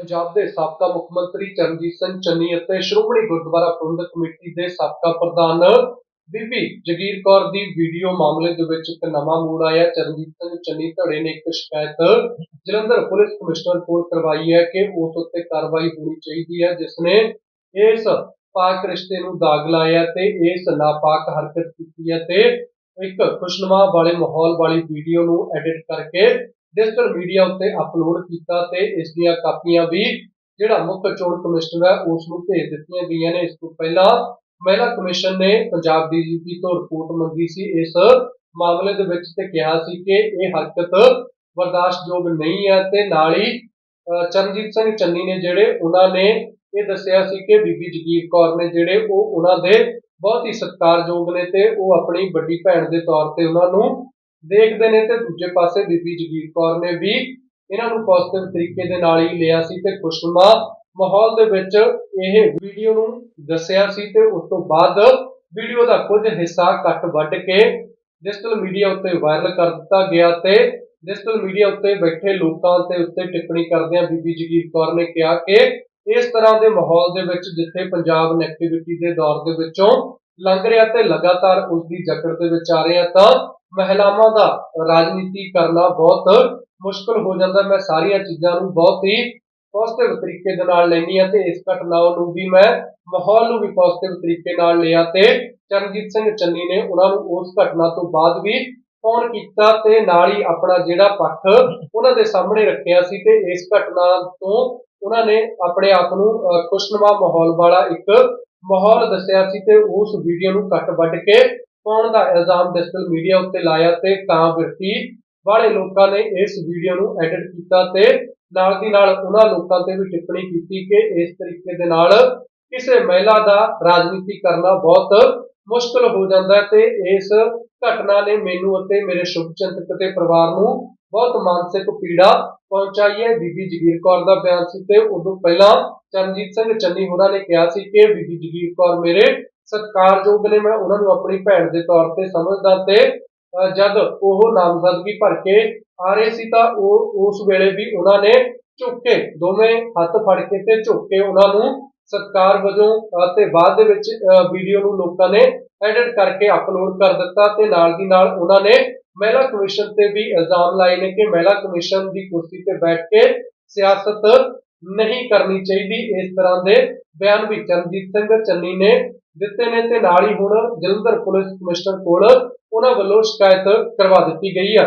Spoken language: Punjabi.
ਪੰਜਾਬ ਦੇ ਸਾਬਕਾ ਮੁੱਖ ਮੰਤਰੀ ਚਰਨਜੀਤ ਸਿੰਘ ਚੰਨੀ ਅਤੇ ਸ਼੍ਰੋਮਣੀ ਗੁਰਦੁਆਰਾ ਪ੍ਰਬੰਧਕ ਕਮੇਟੀ ਦੇ ਸਾਬਕਾ ਪ੍ਰਧਾਨ ਬੀਬੀ ਜਗੀਰ ਕੌਰ ਦੀ ਵੀਡੀਓ ਮਾਮਲੇ ਦੇ ਵਿੱਚ ਇੱਕ ਨਵਾਂ ਮੋੜ ਆਇਆ। ਚਰਨਜੀਤ ਸਿੰਘ ਚੰਨੀ ਧੜੇ ਨੇ ਇੱਕ ਸ਼ਿਕਾਇਤ ਜਲੰਧਰ ਪੁਲਿਸ ਕਮਿਸ਼ਨਰ ਕੋਲ ਕਰਵਾਈ ਹੈ ਕਿ ਉਸ ਉੱਤੇ ਕਾਰਵਾਈ ਹੋਣੀ ਚਾਹੀਦੀ ਹੈ, ਜਿਸ ਨੇ ਇਸ ਪਾਕ ਰਿਸ਼ਤੇ ਨੂੰ ਦਾਗ ਲਾਇਆ ਤੇ ਇਸ ਨਾਪਾਕ ਹਰਕਤ ਕੀਤੀ ਹੈ ਤੇ ਇੱਕ ਖੁਸ਼ਨੁਮਾ ਵਾਲੇ ਮਾਹੌਲ ਵਾਲੀ ਵੀਡੀਓ ਨੂੰ ਐਡਿਟ ਕਰਕੇ ਡਿਜੀਟਲ ਮੀਡੀਆ ਉੱਤੇ ਅਪਲੋਡ ਕੀਤਾ ਤੇ ਇਸ ਦੀਆਂ ਕਾਪੀਆਂ ਵੀ ਜਿਹੜਾ ਮੁੱਖ ਚੋਣ ਕਮਿਸ਼ਨਰ ਹੈ ਉਸ ਨੂੰ ਭੇਜ ਦਿੱਤੀਆਂ ਗਈਆਂ ਨੇ। ਇਸ ਤੋਂ ਪਹਿਲਾਂ ਮਹਿਲਾ ਕਮਿਸ਼ਨ ਨੇ ਪੰਜਾਬ ਡੀਜੀਪੀ ਤੋਂ ਰਿਪੋਰਟ ਮੰਗੀ ਸੀ। ਇਸ ਮਾਮਲੇ ਦੇ ਵਿੱਚ ਤੇ ਕਿਹਾ ਸੀ ਕਿ ਇਹ ਹਰਕਤ ਬਰਦਾਸ਼ਤਯੋਗ ਨਹੀਂ ਹੈ ਤੇ ਨਾਲ ਹੀ ਚਰਨਜੀਤ ਸਿੰਘ ਚੰਨੀ ਨੇ ਜਿਹੜੇ ਉਹਨਾਂ ਨੇ ਇਹ ਦੱਸਿਆ ਸੀ ਕਿ ਬੀਬੀ ਜਗੀਰ ਕੌਰ ਨੇ ਜਿਹੜੇ ਉਹ ਉਹਨਾਂ ਦੇ ਬਹੁਤ ਹੀ ਸਤਿਕਾਰਯੋਗ ਨੇ ਤੇ ਉਹ ਆਪਣੀ ਵੱਡੀ ਭੈਣ ਦੇ ਤੌਰ ਤੇ ਉਹਨਾਂ ਨੂੰ ਦੇਖਦੇ ਨੇ ਤੇ ਦੂਜੇ ਪਾਸੇ ਬੀਬੀ ਜਗੀਰ ਕੌਰ ਨੇ ਵੀ ਇਹਨਾਂ ਨੂੰ ਪੋਜ਼ਿਟਿਵ ਤਰੀਕੇ ਦੇ ਨਾਲ ਹੀ ਲਿਆ ਸੀ ਤੇ ਖੁਸ਼ਨੁਮਾ ਮਾਹੌਲ ਦੇ ਵਿੱਚ ਇਹ ਵੀਡੀਓ ਨੂੰ ਦੱਸਿਆ ਸੀ ਤੇ ਉਸ ਤੋਂ ਬਾਅਦ ਵੀਡੀਓ ਦਾ ਕੁਝ ਹਿੱਸਾ ਕੱਟ ਵੱਢ ਕੇ ਡਿਜੀਟਲ ਮੀਡੀਆ ਉੱਤੇ ਵਾਇਰਲ ਕਰ ਦਿੱਤਾ ਗਿਆ ਤੇ ਡਿਜੀਟਲ ਮੀਡੀਆ ਉੱਤੇ ਬੈਠੇ ਲੋਕਾਂ ਤੇ ਉੱਤੇ ਟਿੱਪਣੀ ਕਰਦਿਆਂ ਬੀਬੀ ਜਗੀਰ ਕੌਰ ਨੇ ਕਿਹਾ ਕਿ ਇਸ ਤਰ੍ਹਾਂ ਦੇ ਮਾਹੌਲ ਦੇ ਵਿੱਚ ਜਿੱਥੇ ਪੰਜਾਬ ਨੈਗੇਟਿਵਿਟੀ ਦੇ ਦੌਰ ਦੇ ਵਿੱਚੋਂ ਲੰਘ ਰਿਹਾ ਤੇ ਲਗਾਤਾਰ ਉਸ ਦੀ ਜਕੜ ਦੇ ਵਿੱਚ ਆ ਰਿਹਾ ਤਾਂ ਮਹਿਲਾਵਾਂ ਦਾ ਰਾਜਨੀਤੀ ਕਰਨਾ ਬਹੁਤ ਮੁਸ਼ਕਲ ਹੋ ਜਾਂਦਾ। ਮੈਂ ਸਾਰੀਆਂ ਚੀਜ਼ਾਂ ਨੂੰ ਬਹੁਤ ਹੀ ਪੋਜ਼ਿਟਿਵ ਤਰੀਕੇ ਦੇ ਨਾਲ ਲੈਣੀ ਆ ਤੇ ਇਸ ਘਟਨਾ ਨੂੰ ਵੀ ਮੈਂ ਮਾਹੌਲ ਨੂੰ ਵੀ ਪੋਜ਼ਿਟਿਵ ਤਰੀਕੇ ਨਾਲ ਲਿਆ ਤੇ ਚਰਨਜੀਤ ਸਿੰਘ ਚੰਨੀ ਨੇ ਉਹਨਾਂ ਨੂੰ ਉਸ ਘਟਨਾ ਤੋਂ ਬਾਅਦ ਵੀ ਫੋਨ ਕੀਤਾ ਤੇ ਨਾਲ ਹੀ ਆਪਣਾ ਜਿਹੜਾ ਪੱਖ ਉਹਨਾਂ ਦੇ ਸਾਹਮਣੇ ਰੱਖਿਆ ਸੀ ਤੇ ਇਸ ਘਟਨਾ ਤੋਂ ਉਹਨਾਂ ਨੇ ਆਪਣੇ ਆਪ ਨੂੰ ਅਹ, ਮਾਹੌਲ ਵਾਲਾ ਇੱਕ ਮਾਹੌਲ ਦੱਸਿਆ ਸੀ ਤੇ ਉਸ ਵੀਡੀਓ ਨੂੰ ਕੱਟ ਵੱਢ ਕੇ ਪਾਉਣ ਦਾ ਇਲਜ਼ਾਮ ਡਿਜੀਟਲ ਮੀਡੀਆ ਉੱਤੇ ਲਾਇਆ ਤੇ ਕਾਂ ਵਿਰਤੀ ਵਾਲੇ ਲੋਕਾਂ ਨੇ ਇਸ ਵੀਡੀਓ ਨੂੰ ਐਡਿਟ ਕੀਤਾ ਤੇ ਨਾਲ ਦੀ ਨਾਲ ਉਹਨਾਂ ਲੋਕਾਂ ਤੇ ਵੀ ਟਿੱਪਣੀ ਕੀਤੀ ਕਿ ਇਸ ਤਰੀਕੇ ਦੇ ਨਾਲ ਕਿਸੇ ਮਹਿਲਾ ਦਾ ਰਾਜਨੀਤੀ ਕਰਨਾ ਬਹੁਤ ਮੁਸ਼ਕਲ ਹੋ ਜਾਂਦਾ ਹੈ ਤੇ ਇਸ ਘਟਨਾ ਨੇ ਮੈਨੂੰ ਅਤੇ ਮੇਰੇ ਸ਼ੁਭਚਿੰਤਕ ਤੇ ਪਰਿਵਾਰ ਨੂੰ ਬਹੁਤ ਮਾਨਸਿਕ ਪੀੜਾ ਪਹੁੰਚਾਈ ਹੈ। ਬੀਬੀ ਜਗੀਰ ਕੌਰ ਦਾ ਬਿਆਨ ਸੀ ਤੇ ਉਦੋਂ ਪਹਿਲਾਂ ਚਰਨਜੀਤ ਸਿੰਘ ਚੰਨੀ ਹੋਰਾਂ ਨੇ ਕਿਹਾ ਸੀ ਕਿ ਬੀਬੀ ਜਗੀਰ ਕੌਰ ਮੇਰੇ ਸਤਿਕਾਰਯੋਗ ਨੇ ਮੈਂ ਉਹਨਾਂ ਨੂੰ ਆਪਣੀ ਭੈਣ ਦੇ ਤੌਰ ਤੇ ਸਮਝਦਾ ਤੇ ਜਦ ਉਹ ਨਾਮਜ਼ਦਗੀ ਭਰ ਕੇ ਆ ਰਹੇ ਸੀ ਤਾਂ ਉਹ ਉਸ ਵੇਲੇ ਵੀ ਉਹਨਾਂ ਨੇ ਝੁੱਕ ਕੇ ਦੋਵੇਂ ਹੱਥ ਫੜ ਕੇ ਤੇ ਝੁੱਕ ਕੇ ਉਹਨਾਂ ਨੂੰ ਸਤਿਕਾਰ ਵਜੋਂ ਤੇ ਬਾਅਦ ਦੇ ਵਿੱਚ ਵੀਡੀਓ ਨੂੰ ਲੋਕਾਂ ਨੇ ਐਡਿਟ ਕਰਕੇ ਅਪਲੋਡ ਕਰ ਦਿੱਤਾ ਤੇ ਨਾਲ ਦੀ ਨਾਲ ਉਹਨਾਂ ਨੇ ਮਹਿਲਾ ਕਮਿਸ਼ਨ ਤੇ ਵੀ ਇਲਜ਼ਾਮ ਲਾਏ ਨੇ ਕਿ ਮਹਿਲਾ ਕਮਿਸ਼ਨ ਦੀ ਕੁਰਸੀ ਤੇ ਬੈਠ ਕੇ ਸਿਆਸਤ ਨਹੀਂ ਕਰਨੀ ਚਾਹੀਦੀ। ਇਸ ਤਰ੍ਹਾਂ ਦੇ ਬਿਆਨ ਵੀ ਚਰਨਜੀਤ ਸਿੰਘ ਚੰਨੀ ਨੇ ਦਿੱਤੇ ਨੇ ਤੇ ਨਾਲ ਹੀ ਹੁਣ ਜਲੰਧਰ ਪੁਲਿਸ ਕਮਿਸ਼ਨਰ ਕੋਲ ਉਹਨਾਂ ਵੱਲੋਂ ਸ਼ਿਕਾਇਤ ਕਰਵਾ ਦਿੱਤੀ ਗਈ ਆ।